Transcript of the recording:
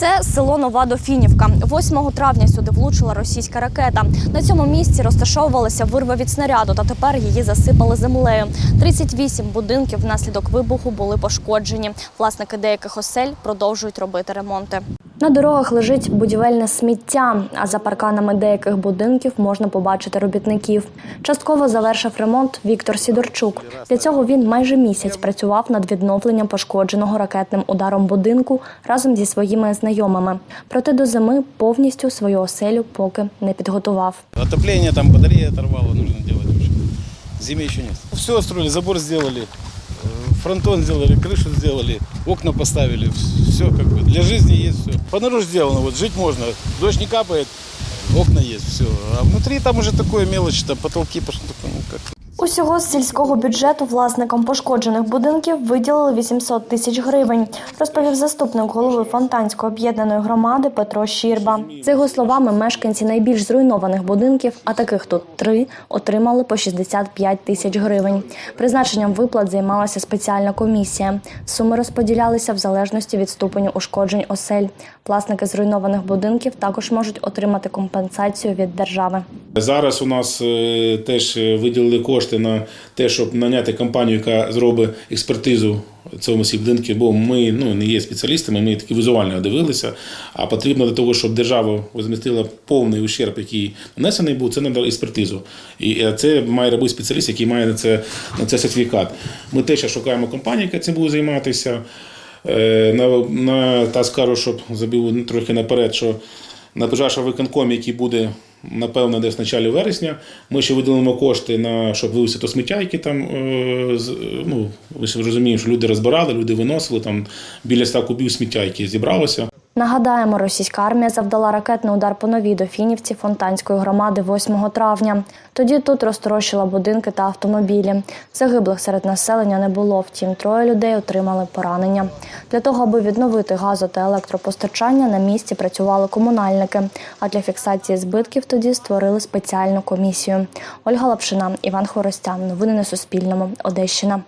Це село Нова Дофінівка. 8 травня сюди влучила російська ракета. На цьому місці розташовувалася вирва від снаряду, та тепер її засипали землею. 38 будинків внаслідок вибуху були пошкоджені. Власники деяких осель продовжують робити ремонти. На дорогах лежить будівельне сміття, а за парканами деяких будинків можна побачити робітників. Частково завершив ремонт Віктор Сідорчук. Для цього він майже місяць працював над відновленням пошкодженого ракетним ударом будинку разом зі своїми знайомими. Проте до зими повністю свою оселю поки не підготував. Отопление там батарея оторвало, нужно делать уже. Зиме еще. Все строили, забор э, фронтон сделали, крышу сделали, окна поставили. Все как бы для жизни есть все. Понаружи сделано, вот жить можно. Дождь не капает, окна есть, все. А внутри там уже такое мелочь, там потолки пошли, ну как. Усього з сільського бюджету власникам пошкоджених будинків виділили 800 тисяч гривень, розповів заступник голови Фонтанської об'єднаної громади Петро Щірба. За його словами, мешканці найбільш зруйнованих будинків, а таких тут три, отримали по 65 тисяч гривень. Призначенням виплат займалася спеціальна комісія. Суми розподілялися в залежності від ступеню ушкоджень осель. Власники зруйнованих будинків також можуть отримати компенсацію від держави. Зараз у нас е, теж е, виділили кошти на те, щоб наняти компанію, яка зробить експертизу цього всіх будинків, бо ми ну, не є спеціалістами, ми таки візуально дивилися. А потрібно для того, щоб держава возмістила повний ущерб, який нанесений був, це треба експертизу. І це має робити спеціаліст, який має на це, на це сертифікат. Ми теж шукаємо компанію, яка цим буде займатися. Е, На, на, та скажу, щоб забив трохи наперед, що на ближайшому виконкомі, який буде напевно десь в началі вересня, ми ще виділимо кошти на щоб вивезти то сміття, які там е, ну ви ж розумієте, що люди розбирали, люди виносили там біля 100 кубів сміття, які зібралося. Нагадаємо, російська армія завдала ракетний удар по новій Дофінівці Фонтанської громади 8 травня. Тоді тут розтрощила будинки та автомобілі. Загиблих серед населення не було. Втім, троє людей отримали поранення. Для того, аби відновити газо та електропостачання, на місці працювали комунальники. А для фіксації збитків тоді створили спеціальну комісію. Ольга Лапшина, Іван Хоростян. Новини на Суспільному. Одещина.